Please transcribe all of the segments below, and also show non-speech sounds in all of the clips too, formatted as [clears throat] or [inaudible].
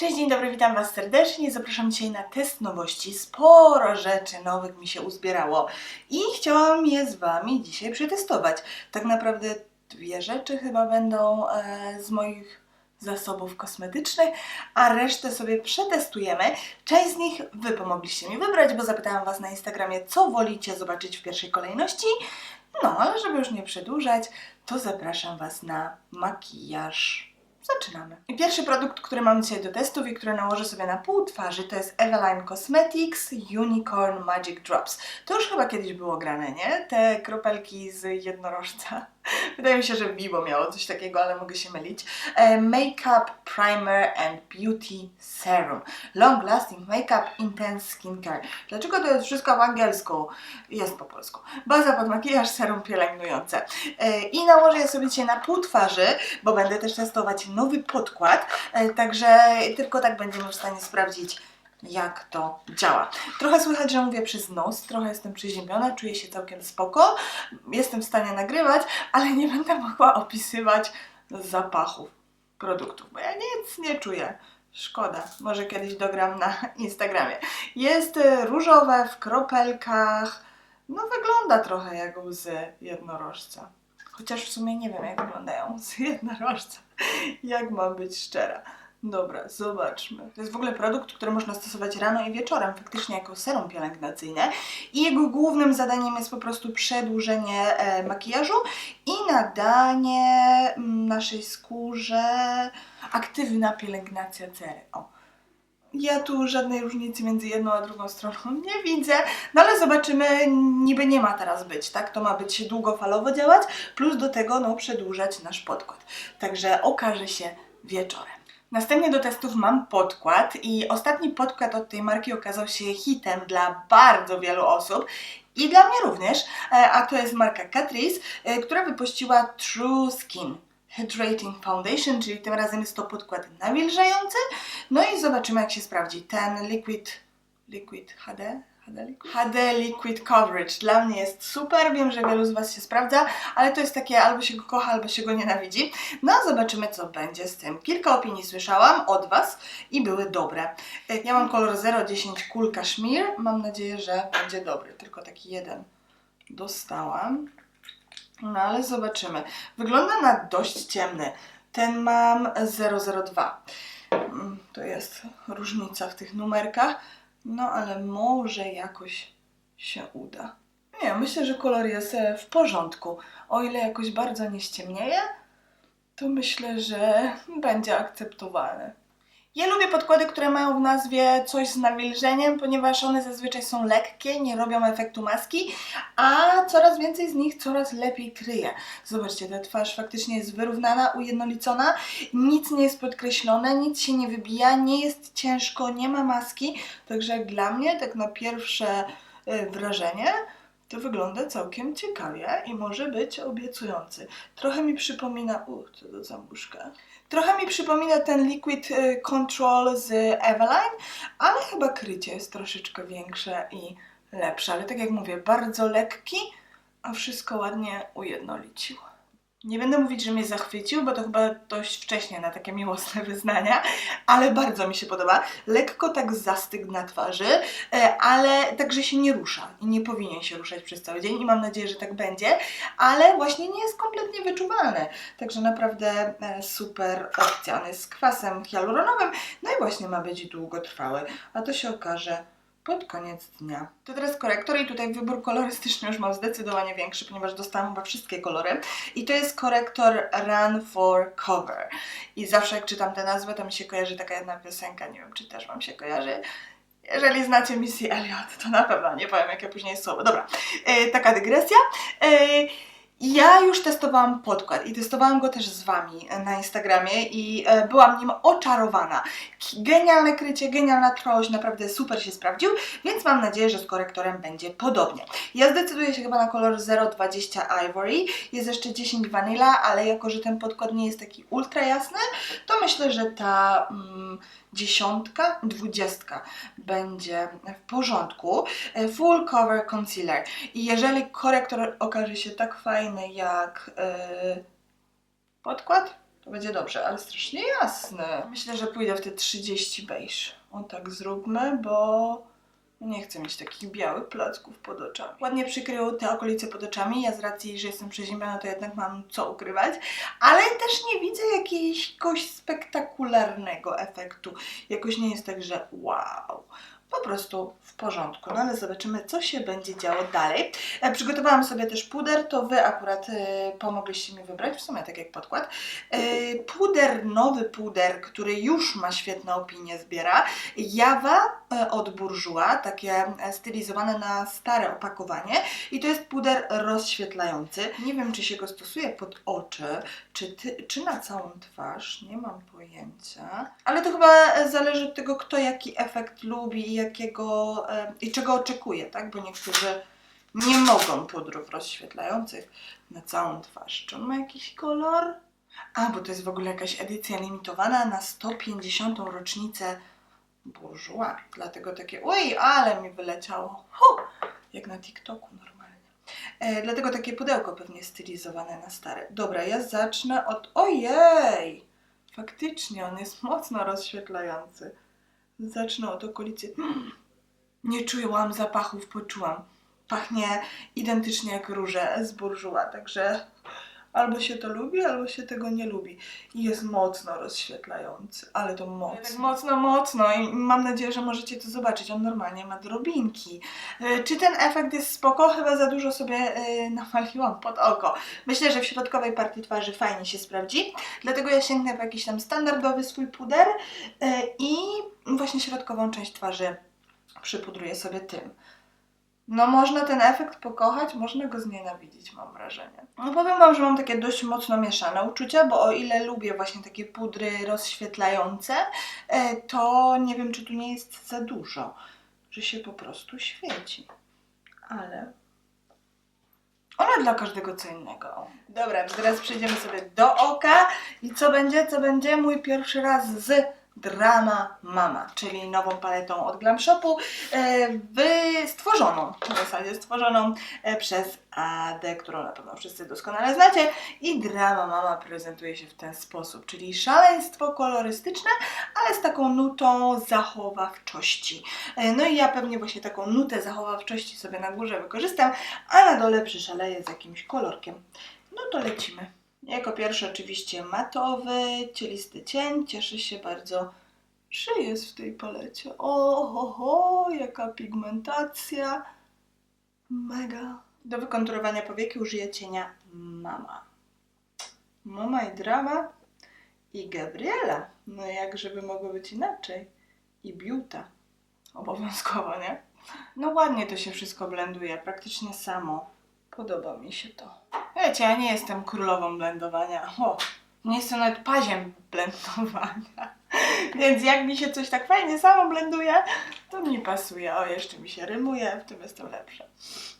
Cześć, dzień dobry, witam Was serdecznie. Zapraszam dzisiaj na test nowości. Sporo rzeczy nowych mi się uzbierało i chciałam je z Wami dzisiaj przetestować. Tak naprawdę dwie rzeczy chyba będą e, z moich zasobów kosmetycznych, a resztę sobie przetestujemy. Część z nich Wy pomogliście mi wybrać, bo zapytałam Was na Instagramie, co wolicie zobaczyć w pierwszej kolejności. No, ale żeby już nie przedłużać, to zapraszam Was na makijaż. Zaczynamy. I pierwszy produkt, który mam dzisiaj do testów i który nałożę sobie na pół twarzy, to jest Eveline Cosmetics Unicorn Magic Drops. To już chyba kiedyś było grane, nie? Te kropelki z jednorożca. Wydaje mi się, że Vivo miało coś takiego, ale mogę się mylić. E, Makeup Primer and Beauty Serum. Long Lasting Makeup Intense Skincare. Dlaczego to jest wszystko w angielsku? Jest po polsku. Baza pod makijaż, serum pielęgnujące. E, I nałożę je sobie dzisiaj na pół twarzy, bo będę też testować nowy podkład. E, Także tylko tak będziemy w stanie sprawdzić, jak to działa. Trochę słychać, że mówię przez nos, trochę jestem przeziębiona, czuję się całkiem spoko. Jestem w stanie nagrywać, ale nie będę mogła opisywać zapachów produktów, bo ja nic nie czuję. Szkoda, może kiedyś dogram na Instagramie. Jest e, różowe w kropelkach. No wygląda trochę jak łzy jednorożca. Chociaż w sumie nie wiem jak wyglądają łzy jednorożca. Jak mam być szczera. Dobra, zobaczmy. To jest w ogóle produkt, który można stosować rano i wieczorem, faktycznie jako serum pielęgnacyjne. I jego głównym zadaniem jest po prostu przedłużenie e, makijażu i nadanie naszej skórze aktywna pielęgnacja cery. O. Ja tu żadnej różnicy między jedną a drugą stroną [laughs] nie widzę, no ale zobaczymy, niby nie ma teraz być, tak? To ma być długofalowo działać, plus do tego no przedłużać nasz podkład. Także okaże się wieczorem. Następnie do testów mam podkład i ostatni podkład od tej marki okazał się hitem dla bardzo wielu osób i dla mnie również, e, a to jest marka Catrice, e, która wypuściła True Skin Hydrating Foundation, czyli tym razem jest to podkład nawilżający. No i zobaczymy jak się sprawdzi ten Liquid, Liquid HD, HD Liquid? Coverage. Dla mnie jest super, wiem, że wielu z Was się sprawdza, ale to jest takie albo się go kocha, albo się go nienawidzi. No zobaczymy co będzie z tym. Kilka opinii słyszałam od Was i były dobre. E, Ja mam kolor 010 Cool Cashmere, mam nadzieję, że będzie dobry, tylko taki jeden dostałam. No ale zobaczymy. Wygląda na dość ciemny. Ten mam 002. Mm, To jest różnica w tych numerkach. No ale może jakoś się uda. Nie, myślę, że kolor jest e, w porządku. O ile jakoś bardzo nie ściemnieje, to myślę, że będzie akceptowalny. Ja lubię podkłady, które mają w nazwie coś z nawilżeniem, ponieważ one zazwyczaj są lekkie, nie robią efektu maski, a coraz więcej z nich coraz lepiej kryje. Zobaczcie, ta twarz faktycznie jest wyrównana, ujednolicona, nic nie jest podkreślone, nic się nie wybija, nie jest ciężko, nie ma maski, także dla mnie, tak na pierwsze y, wrażenie, to wygląda całkiem ciekawie i może być obiecujący. Trochę mi przypomina, u, co to za muszka. Trochę mi przypomina ten Liquid y, Control z Eveline, ale chyba krycie jest troszeczkę większe i lepsze. Ale tak jak mówię, bardzo lekki, a wszystko ładnie ujednolicił. Nie będę mówić, że mnie zachwycił, bo to chyba dość wcześnie na takie miłosne [laughs] wyznania, ale bardzo mi się podoba. Lekko tak zastygł na twarzy, e, ale także się nie rusza i nie powinien się ruszać przez cały dzień i mam nadzieję, że tak będzie, ale właśnie nie jest kompletnie wyczuwalny. Także naprawdę e, super opcja. On jest z kwasem hialuronowym, no i właśnie ma być długotrwały, a to się okaże pod koniec dnia. To teraz korektor i tutaj wybór kolorystyczny już mam zdecydowanie większy, ponieważ dostałam chyba wszystkie kolory. I to jest korektor Run for Cover. I zawsze jak czytam tę nazwę, to mi się kojarzy taka jedna piosenka, nie wiem czy też Wam się kojarzy. Jeżeli znacie Missy Elliott, to na pewno nie powiem jakie później słowo. Dobra, e, taka dygresja. E, ja już testowałam podkład i testowałam go też z Wami e, na Instagramie i e, byłam nim oczarowana. Genialne krycie, genialna trwość, naprawdę super się sprawdził, więc mam nadzieję, że z korektorem będzie podobnie. Ja zdecyduję się chyba na kolor 020 Ivory, jest jeszcze 10 Vanilla, ale jako, że ten podkład nie jest taki ultra jasny, to myślę, że ta mm, dziesiątka, dwudziestka będzie w porządku. E, Full Cover Concealer. I jeżeli korektor okaże się tak fajny jak yy, podkład, To będzie dobrze, ale strasznie jasne. Myślę, że pójdę w te 30 beige. O tak zróbmy, bo nie chcę mieć takich białych placków pod oczami. Ładnie przykrył te okolice pod oczami. Ja z racji, że jestem przeziębiona, to jednak mam co ukrywać. Ale też nie widzę jakiegoś spektakularnego efektu. Jakoś nie jest tak, że wow. Po prostu w porządku. No ale zobaczymy, co się będzie działo dalej. E, przygotowałam sobie też puder, to Wy akurat e, pomogliście mi wybrać, w sumie tak jak podkład. E, puder, nowy puder, który już ma świetne opinie, zbiera. Jawa od Bourjois, takie stylizowane na stare opakowanie. I to jest puder rozświetlający. Nie wiem, czy się go stosuje pod oczy, czy, ty, czy na całą twarz, nie mam pojęcia. Ale to chyba zależy od tego, kto jaki efekt lubi jakiego e, i czego oczekuje, tak? Bo niektórzy nie mogą pudrów rozświetlających na całą twarz. Czy on ma jakiś kolor? A, bo to jest w ogóle jakaś edycja limitowana na 150. rocznicę Bourjois. Dlatego takie, oj, ale mi wyleciało. Hu! Jak na TikToku normalnie. E, dlatego takie pudełko pewnie stylizowane na stare. Dobra, ja zacznę od... Ojej! Faktycznie, on jest mocno rozświetlający. Zacznę od okolicy. Nie czułam zapachów, poczułam. Pachnie identycznie jak róże z Bourjois, także albo się to lubi, albo się tego nie lubi. I jest mocno rozświetlający, ale to mocno. Tak mocno, mocno i mam nadzieję, że możecie to zobaczyć. On normalnie ma drobinki. E, Czy ten efekt jest spoko? Chyba za dużo sobie e, nawaliłam pod oko. Myślę, że w środkowej partii twarzy fajnie się sprawdzi, dlatego ja sięgnę po jakiś tam standardowy swój puder e, i właśnie środkową część twarzy przypudruję sobie tym. No można ten efekt pokochać, można go znienawidzić, mam wrażenie. No powiem Wam, że mam takie dość mocno mieszane uczucia, bo o ile lubię właśnie takie pudry rozświetlające, e, to nie wiem, czy tu nie jest za dużo, że się po prostu świeci. Ale one dla każdego co innego. Dobra, teraz przejdziemy sobie do oka i co będzie? Co będzie? Mój pierwszy raz z Drama Mama, czyli nową paletą od Glam Shopu, e, stworzoną, w zasadzie stworzoną e, przez Adę, którą na pewno wszyscy doskonale znacie. I Drama Mama prezentuje się w ten sposób, czyli szaleństwo kolorystyczne, ale z taką nutą zachowawczości. E, No i ja pewnie właśnie taką nutę zachowawczości sobie na górze wykorzystam, a na dole przyszaleję z jakimś kolorkiem. No to lecimy. Jako pierwszy oczywiście matowy, cielisty cień. Cieszę się bardzo, że jest w tej palecie. O, ho, ho, jaka pigmentacja. Mega. Do wykonturowania powieki użyję cienia Mama. Mama i Drama i Gabriela. No jak żeby mogło być inaczej. I Biuta. Obowiązkowo, nie? No ładnie to się wszystko blenduje, praktycznie samo. Podoba mi się to. Wiecie, ja nie jestem królową blendowania. O, nie jestem nawet paziem blendowania. [laughs] Więc jak mi się coś tak fajnie samo blenduje, to mi pasuje. O, jeszcze mi się rymuje, w tym jestem lepsza.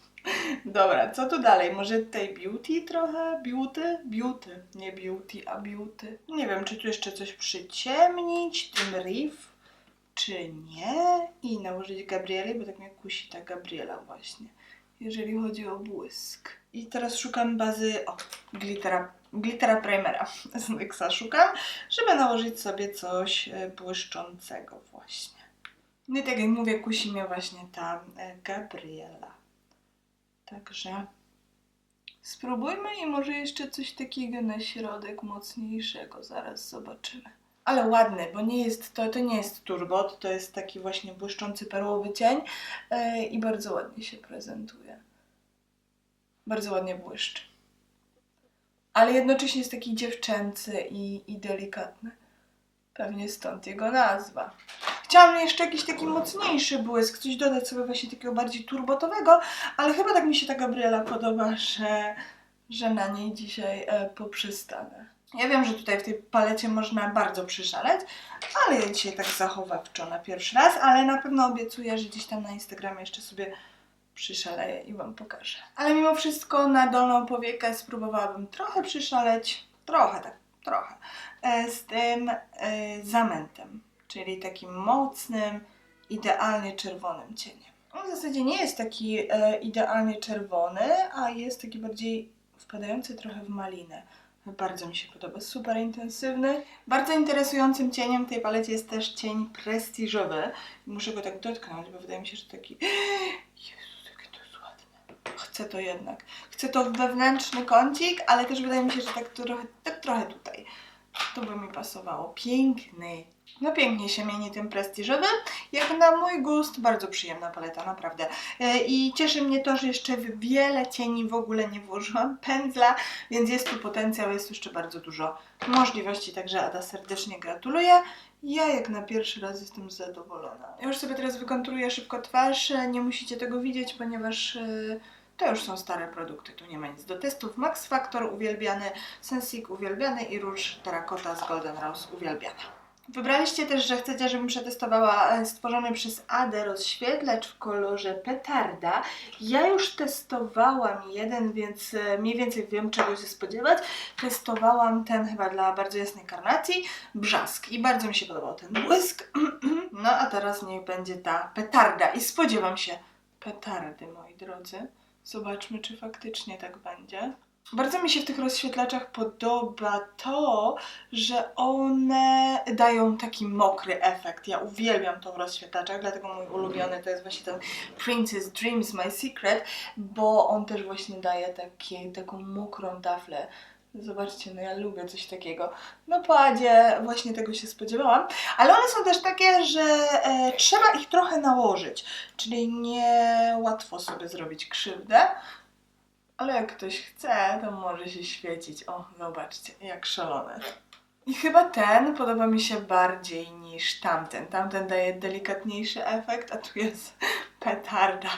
[laughs] Dobra, co tu dalej? Może tej beauty trochę? Beauty? Beauty. Nie beauty, a beauty. Nie wiem, czy tu jeszcze coś przyciemnić tym riff, czy nie. I nałożyć Gabrieli, bo tak mnie kusi ta Gabriela właśnie jeżeli chodzi o błysk. I teraz szukam bazy, o, glittera, glittera primera [laughs] z NYXa szukam, żeby nałożyć sobie coś e, błyszczącego właśnie. No i tak jak mówię, kusi mnie właśnie ta e, Gabriela. Także spróbujmy i może jeszcze coś takiego na środek mocniejszego, zaraz zobaczymy. Ale ładny, bo nie jest to, to nie jest turbot, to jest taki właśnie błyszczący perłowy cień e, i bardzo ładnie się prezentuje. Bardzo ładnie błyszczy. Ale jednocześnie jest taki dziewczęcy i, i delikatny. Pewnie stąd jego nazwa. Chciałam jeszcze jakiś taki mocniejszy błysk, coś dodać sobie właśnie takiego bardziej turbotowego, ale chyba tak mi się ta Gabriela podoba, że, że na niej dzisiaj e. Ja wiem, że tutaj w tej palecie można bardzo przyszaleć, ale ja dzisiaj tak zachowawczo na pierwszy raz, ale na pewno obiecuję, że gdzieś tam na Instagramie jeszcze sobie przyszaleję i Wam pokażę. Ale mimo wszystko na dolną powiekę spróbowałabym trochę przyszaleć, trochę tak, trochę, e, z tym e, zamętem, czyli takim mocnym, idealnie czerwonym cieniem. On w zasadzie nie jest taki e, idealnie czerwony, a jest taki bardziej wpadający trochę w malinę. Bardzo mi się podoba, super intensywny. Bardzo interesującym cieniem w tej palecie jest też cień prestiżowy. Muszę go tak dotknąć, bo wydaje mi się, że taki... [gasps] Jezus, jakie to jest ładne. Chcę to jednak. Chcę to w wewnętrzny kącik, ale też wydaje mi się, że tak trochę, tak trochę tutaj. To by mi pasowało. Piękny. No pięknie się mieni tym prestiżowym. Jak na mój gust, bardzo przyjemna paleta, naprawdę. E, I cieszy mnie to, że jeszcze wiele cieni w ogóle nie włożyłam pędzla, więc jest tu potencjał, jest jeszcze bardzo dużo możliwości, także Ada serdecznie gratuluję. Ja jak na pierwszy raz jestem zadowolona. Już sobie teraz wykontruję szybko twarz, e, nie musicie tego widzieć, ponieważ e, to już są stare produkty, tu nie ma nic do testów. Max Factor uwielbiany, Sensic uwielbiany i Rouge Terracotta z Golden Rose uwielbiana. Wybraliście też, że chcecie, żebym przetestowała e, stworzony przez Adę rozświetlacz w kolorze petarda. Ja już testowałam jeden, więc e, mniej więcej wiem, czego się spodziewać. Testowałam ten chyba dla bardzo jasnej karnacji, brzask i bardzo mi się podobał ten błysk. [clears throat] No a teraz niech będzie ta petarda i spodziewam się petardy, moi drodzy. Zobaczmy, czy faktycznie tak będzie. Bardzo mi się w tych rozświetlaczach podoba to, że one dają taki mokry efekt. Ja uwielbiam to w rozświetlaczach, dlatego mój ulubiony to jest właśnie ten Princess Dreams My Secret, bo on też właśnie daje takie, taką mokrą taflę. Zobaczcie, no ja lubię coś takiego. No po Adzie właśnie tego się spodziewałam, ale one są też takie, że e, trzeba ich trochę nałożyć, czyli nie łatwo sobie zrobić krzywdę. Ale jak ktoś chce, to może się świecić. O, zobaczcie, jak szalone. I chyba ten podoba mi się bardziej niż tamten. Tamten daje delikatniejszy efekt, a tu jest petarda.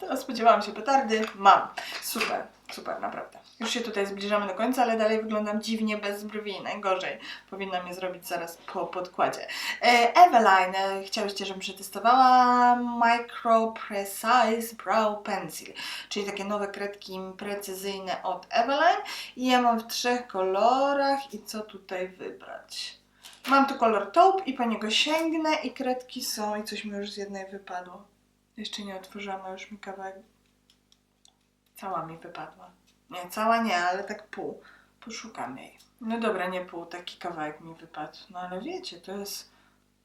To spodziewałam się petardy, mam. Super, super, naprawdę. Już się tutaj zbliżamy do końca, ale dalej wyglądam dziwnie bez brwi. Najgorzej. Powinnam je zrobić zaraz po podkładzie. E, Eveline, e, chciałyście, żebym przetestowała Micro Precise Brow Pencil, czyli takie nowe kredki precyzyjne od Eveline. I ja mam w trzech kolorach i co tutaj wybrać? Mam tu kolor taupe i po niego sięgnę i kredki są i coś mi już z jednej wypadło. Jeszcze nie otworzyłam, a już mi kawałek Cała mi wypadła. Nie, cała nie, ale tak pół. Poszukam jej. No dobra, nie pół, taki kawałek mi wypadł. No ale wiecie, to jest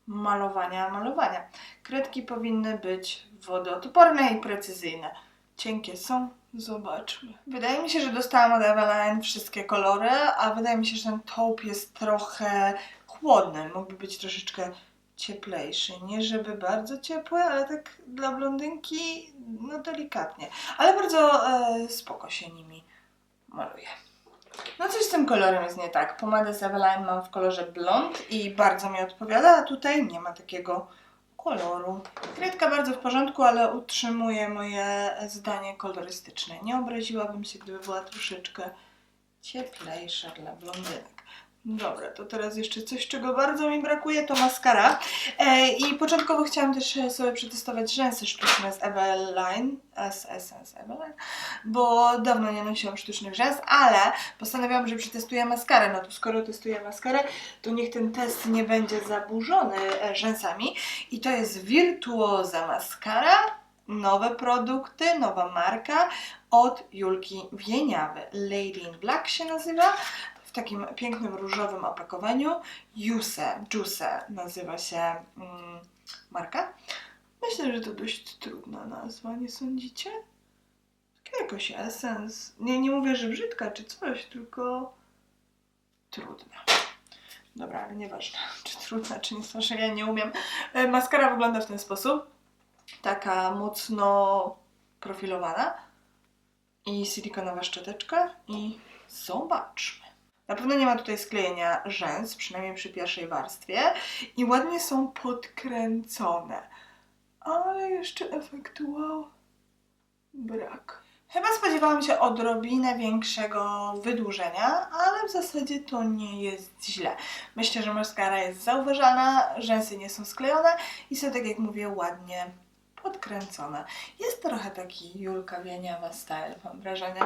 malowania, malowania. Kredki powinny być wodoodporne i precyzyjne. Cienkie są? Zobaczmy. Wydaje mi się, że dostałam od Eveline wszystkie kolory, a wydaje mi się, że ten taupe jest trochę chłodny. Mógłby być troszeczkę cieplejszy. Nie żeby bardzo ciepły, ale tak dla blondynki, no delikatnie. Ale bardzo e, spoko się nimi maluje. No coś z tym kolorem jest nie tak. Pomadę z Eveline mam w kolorze blond i bardzo mi odpowiada, a tutaj nie ma takiego koloru. Kredka bardzo w porządku, ale utrzymuje moje zdanie kolorystyczne. Nie obraziłabym się, gdyby była troszeczkę cieplejsza dla blondynek. Dobra, to teraz jeszcze coś, czego bardzo mi brakuje, to maskara. E, I początkowo chciałam też sobie przetestować rzęsy sztuczne z Eveline, z Essence Eveline, bo dawno nie nosiłam sztucznych rzęs, ale postanowiłam, że przetestuję maskarę. No to skoro testuję maskarę, to niech ten test nie będzie zaburzony e, rzęsami. I to jest Virtuosa Mascara, nowe produkty, nowa marka od Julki Wieniawy. Lady in Black się nazywa w takim pięknym różowym opakowaniu. Juice, Juice nazywa się mm, marka. Myślę, że to dość trudna nazwa, nie sądzicie? Taka jakoś esens. Nie, nie mówię, że brzydka czy coś, tylko trudna. Dobra, ale nieważne, [laughs] czy trudna, czy nie, że ja nie umiem. E, Maskara wygląda w ten sposób. Taka mocno profilowana. I silikonowa szczoteczka. I zobaczmy. Na pewno nie ma tutaj sklejenia rzęs, przynajmniej przy pierwszej warstwie. I ładnie są podkręcone. Ale jeszcze efektu wow brak. Chyba spodziewałam się odrobinę większego wydłużenia, ale w zasadzie to nie jest źle. Myślę, że maskara jest zauważalna, rzęsy nie są sklejone i są, tak jak mówię, ładnie podkręcone. Jest trochę taki Julka Wieniawa style, mam wrażenie.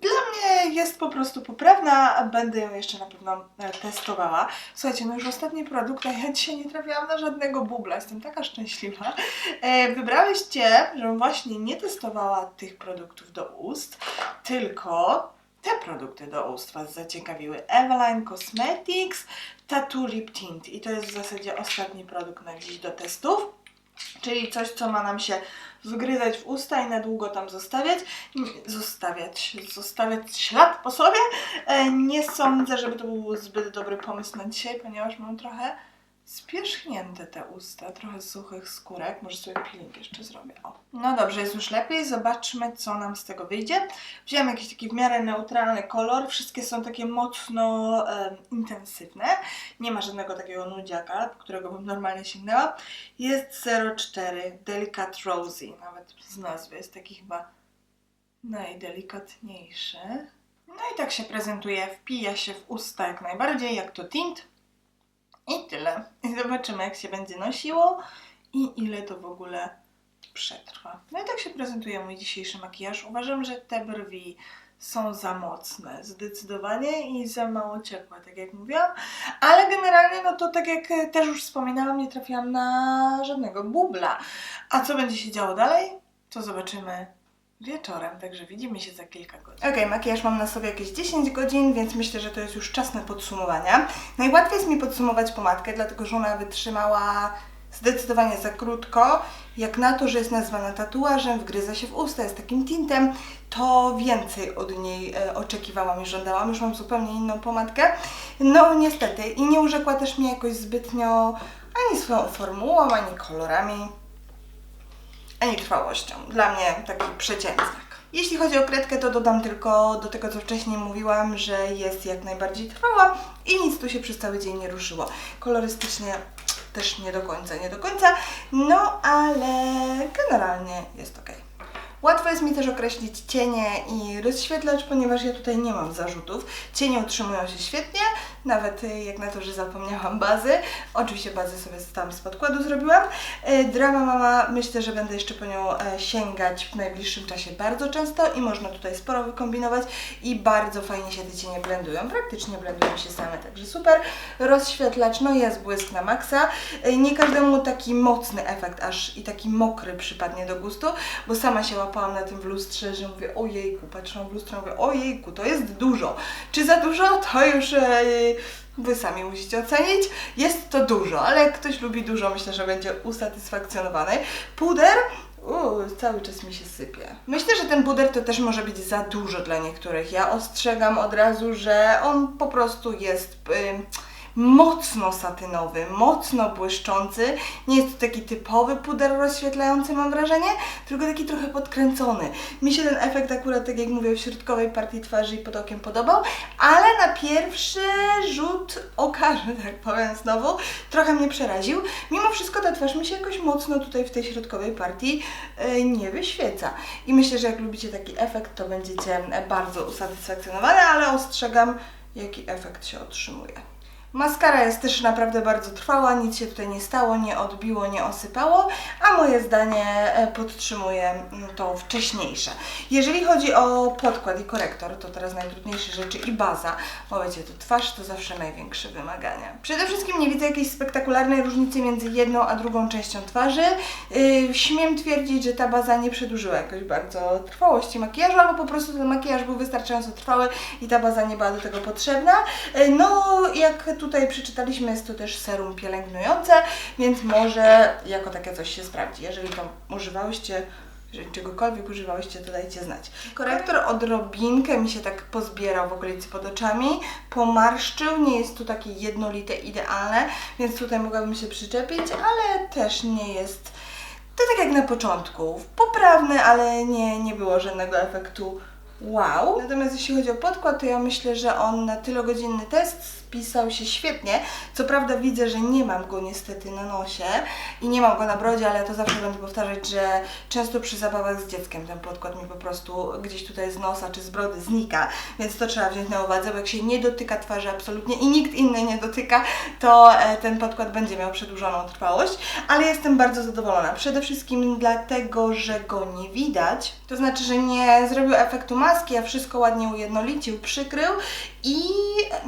Dla jest po prostu poprawna, będę ją jeszcze na pewno e, testowała. Słuchajcie, no już ostatni produkt, a ja dzisiaj nie trafiłam na żadnego bubla, jestem taka szczęśliwa. E, wybrałyście, żebym właśnie nie testowała tych produktów do ust, tylko te produkty do ust Was zaciekawiły. Eveline Cosmetics Tattoo Lip Tint i to jest w zasadzie ostatni produkt na dziś do testów. Czyli coś, co ma nam się wgryzać w usta i na długo tam zostawiać. Zostawiać, zostawiać ślad po sobie. E, Nie sądzę, żeby to był zbyt dobry pomysł na dzisiaj, ponieważ mam trochę spierzchnięte te usta, trochę suchych skórek. Może sobie peeling jeszcze zrobię. O. No dobrze, jest już lepiej. Zobaczmy, co nam z tego wyjdzie. Wziąłem jakiś taki w miarę neutralny kolor. Wszystkie są takie mocno e, intensywne. Nie ma żadnego takiego nudziaka, po którego bym normalnie sięgnęła. Jest 04 Delicate Rosy, nawet z nazwy jest taki chyba najdelikatniejszy. No i tak się prezentuje, wpija się w usta jak najbardziej, jak to tint. I tyle. Zobaczymy jak się będzie nosiło i ile to w ogóle przetrwa. No i tak się prezentuje mój dzisiejszy makijaż. Uważam, że te brwi są za mocne, zdecydowanie i za mało ciepłe, tak jak mówiłam. Ale generalnie, no to tak jak też już wspominałam, nie trafiłam na żadnego bubla. A co będzie się działo dalej, to zobaczymy wieczorem, także widzimy się za kilka godzin. Okej, makijaż mam na sobie jakieś 10 godzin, więc myślę, że to jest już czas na podsumowania. Najłatwiej jest mi podsumować pomadkę, dlatego że ona wytrzymała zdecydowanie za krótko. Jak na to, że jest nazwana tatuażem, wgryza się w usta, jest takim tintem, to więcej od niej e, oczekiwałam i żądałam. Już mam zupełnie inną pomadkę. No niestety i nie urzekła też mnie jakoś zbytnio ani swoją formułą, ani kolorami, ani trwałością. Dla mnie taki przeciętnik. Jeśli chodzi o kredkę, to dodam tylko do tego, co wcześniej mówiłam, że jest jak najbardziej trwała i nic tu się przez cały dzień nie ruszyło. Kolorystycznie też nie do końca, nie do końca, no ale generalnie jest ok. Łatwo jest mi też określić cienie i rozświetlacz, ponieważ ja tutaj nie mam zarzutów. Cienie utrzymują się świetnie, nawet y, jak na to, że zapomniałam bazy. Oczywiście bazę sobie tam z podkładu zrobiłam. Y, Drama Mama, myślę, że będę jeszcze po nią e, sięgać w najbliższym czasie bardzo często i można tutaj sporo wykombinować i bardzo fajnie się te cienie blendują. Praktycznie blendują się same, także super. Rozświetlacz, no jest błysk na maksa. Y, Nie każdemu taki mocny efekt aż i taki mokry przypadnie do gustu, bo sama się łapałam na tym w lustrze, że mówię ojejku, patrzyłam w lustro, mówię ojejku, to jest dużo. Czy za dużo? To już e, Wy sami musicie ocenić. Jest to dużo, ale jak ktoś lubi dużo, myślę, że będzie usatysfakcjonowany. Puder Uuu, cały czas mi się sypie. Myślę, że ten puder to też może być za dużo dla niektórych. Ja ostrzegam od razu, że on po prostu jest ym, mocno satynowy, mocno błyszczący. Nie jest to taki typowy puder rozświetlający, mam wrażenie, tylko taki trochę podkręcony. Mi się ten efekt akurat, tak jak mówię, w środkowej partii twarzy i pod okiem podobał, ale na pierwszy rzut oka, że tak powiem znowu, trochę mnie przeraził. Mimo wszystko ta twarz mi się jakoś mocno tutaj w tej środkowej partii e, nie wyświeca. I myślę, że jak lubicie taki efekt, to będziecie bardzo usatysfakcjonowane, ale ostrzegam, jaki efekt się otrzymuje. Maskara jest też naprawdę bardzo trwała, nic się tutaj nie stało, nie odbiło, nie osypało, a moje zdanie e, podtrzymuje mm, to wcześniejsze. Jeżeli chodzi o podkład i korektor, to teraz najtrudniejsze rzeczy i baza, bo wiecie, to twarz to zawsze największe wymagania. Przede wszystkim nie widzę jakiejś spektakularnej różnicy między jedną a drugą częścią twarzy. Yy, śmiem twierdzić, że ta baza nie przedłużyła jakoś bardzo trwałości makijażu, albo po prostu ten makijaż był wystarczająco trwały i ta baza nie była do tego potrzebna. Yy, no, jak tutaj przeczytaliśmy, jest to też serum pielęgnujące, więc może jako takie coś się sprawdzi. Jeżeli to używałyście, jeżeli czegokolwiek używałyście, to dajcie znać. Korektor odrobinkę mi się tak pozbierał w okolicy pod oczami, pomarszczył, nie jest tu takie jednolite, idealne, więc tutaj mogłabym się przyczepić, ale też nie jest to tak jak na początku, poprawny, ale nie, nie było żadnego efektu wow. Natomiast jeśli chodzi o podkład, to ja myślę, że on na tylogodzinny test spisał się świetnie. Co prawda widzę, że nie mam go niestety na nosie i nie mam go na brodzie, ale to zawsze będę powtarzać, że często przy zabawach z dzieckiem ten podkład mi po prostu gdzieś tutaj z nosa czy z brody znika, więc to trzeba wziąć na uwadze, bo jak się nie dotyka twarzy absolutnie i nikt inny nie dotyka, to e, ten podkład będzie miał przedłużoną trwałość, ale jestem bardzo zadowolona. Przede wszystkim dlatego, że go nie widać, to znaczy, że nie zrobił efektu maski, a wszystko ładnie ujednolicił, przykrył I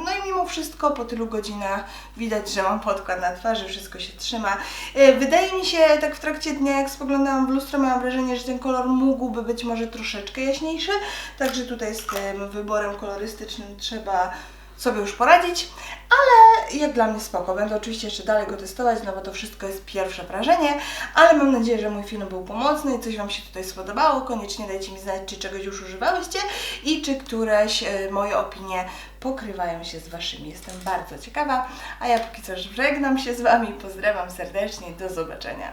no i mimo wszystko po tylu godzinach widać, że mam podkład na twarzy, wszystko się trzyma. E, Wydaje mi się, tak w trakcie dnia, jak spoglądałam w lustro, miałam wrażenie, że ten kolor mógłby być może troszeczkę jaśniejszy, także tutaj z tym wyborem kolorystycznym trzeba sobie już poradzić, ale jak dla mnie spoko. Będę oczywiście jeszcze dalej go testować, no bo to wszystko jest pierwsze wrażenie, ale mam nadzieję, że mój film był pomocny i coś Wam się tutaj spodobało. Koniecznie dajcie mi znać, czy czegoś już używałyście i czy któreś e, moje opinie pokrywają się z Waszymi. Jestem bardzo ciekawa, a ja póki co żegnam się z Wami, pozdrawiam serdecznie, do zobaczenia.